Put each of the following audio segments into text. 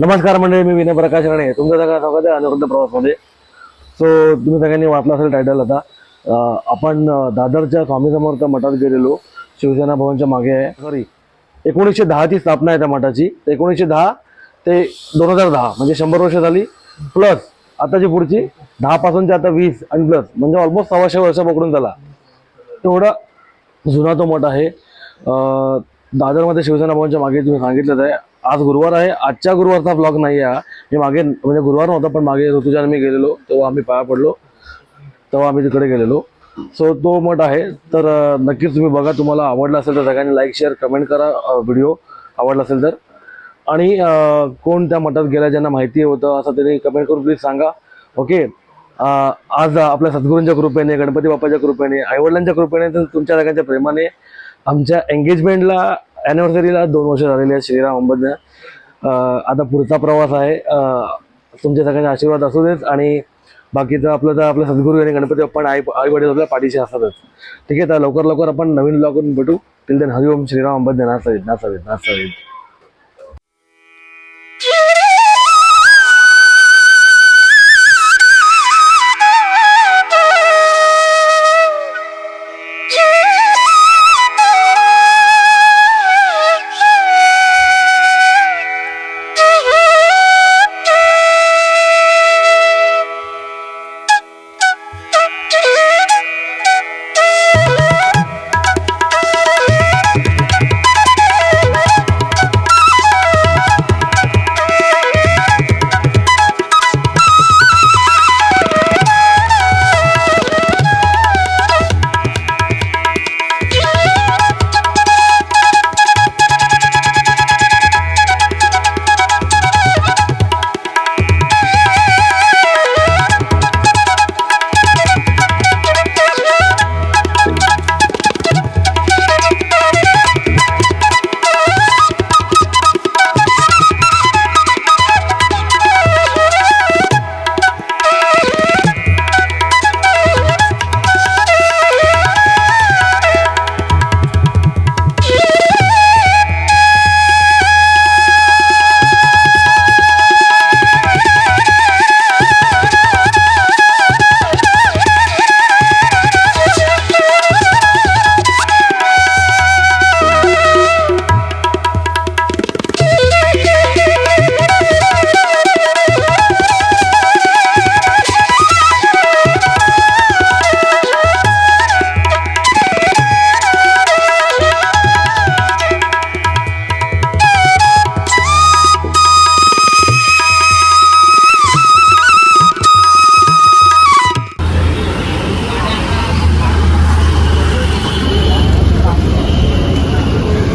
नमस्कार मंडळी मी विनय प्रकाश राणे. तुमचं सगळं स्वागत आहे अनिरुद्ध प्रवासमध्ये. सो तुम्ही सगळ्यांनी वाचला असेल टायटल आता आपण दादरच्या स्वामी समर्थ मठात गेलेलो. शिवसेना भवनच्या मागे आहे. सॉरी एकोणीसशे दहाची स्थापना आहे त्या मठाची. एकोणीसशे दहा ते दोन हजार दहा म्हणजे शंभर वर्ष झाली. प्लस आताची पुढची दहापासूनची आता वीस आणि प्लस म्हणजे ऑलमोस्ट सव्वाशे वर्ष पकडून झाला. तेवढा जुना तो मठ आहे. दादरमध्ये शिवसेना भवनच्या मागे तुम्ही सांगितलं आहे. आज गुरुवार आहे. आजच्या गुरुवारचा ब्लॉग नाही आहे मी मागे म्हणजे गुरुवार नव्हता पण मागे ऋतुजाने मी गेलेलो. तेव्हा आम्ही पाया पडलो. तेव्हा आम्ही तिकडे गेलेलो. सो तो मठ आहे. तर नक्कीच तुम्ही बघा. तुम्हाला आवडला असेल तर सगळ्यांनी लाईक शेअर कमेंट करा व्हिडिओ आवडला असेल तर. आणि कोण त्या मठात गेला ज्यांना माहिती होतं असं त्यांनी कमेंट करून प्लीज सांगा. ओके आज आपल्या सद्गुरूंच्या कृपेने गणपती बाप्पाच्या कृपेने आईवडिलांच्या कृपेने तर तुमच्या सगळ्यांच्या प्रेमाने आमच्या एंगेजमेंटला ॲनिव्हर्सरीला दोन वर्ष झालेली आहेत श्रीराम अंबदने आता पुढचा प्रवास आहे. तुमच्या सगळ्यांचे आशीर्वाद असू देत आणि बाकीचं आपलं तर आपल्या सद्गुरू आणि गणपती आपण आई आई वडील आपल्या पाठीशी असतातच. ठीक आहे तर लवकर लवकर आपण नवीन ब्लॉग करून भेटू. टिल देन हरिओम श्रीराम अंबदने नाचावीत नाचावीत नाचावीत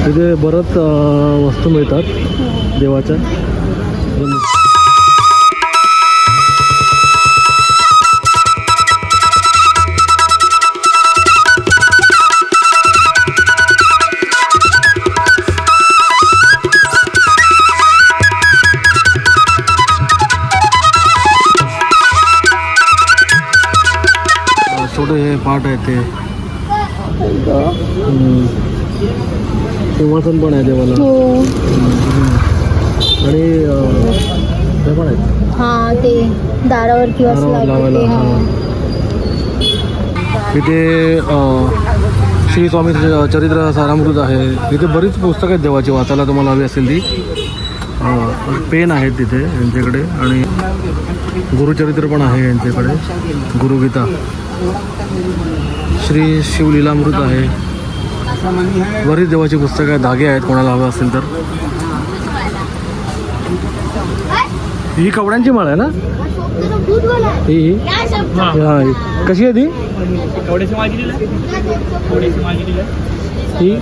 तिथे बरंच वस्तू मिळतात देवाच्या छोटे हे पाठ आहेत ते. सिंहासन पण आहे देवाला. हो. आणि पण हा ते दारावर किंवा असं दारावर लावतात लावायला ते, हा. हा. इथे अं, श्री स्वामी चरित्र सारामृत आहे. इथे बरीच पुस्तकं आहेत देवाची वाचायला तुम्हाला हवी असेल ती. अं, पेन आहेत तिथे यांच्याकडे आणि गुरुचरित्र पण आहे यांच्याकडे. गुरुगीता. श्री शिवलीलामृत आहे. बरीच देवाची पुस्तकं आहेत धागे आहेत कोणाला हवं असेल तर. ही कवड्यांची माळ आहे ना? ही ही? हा ही. कशी आहे ती? ही?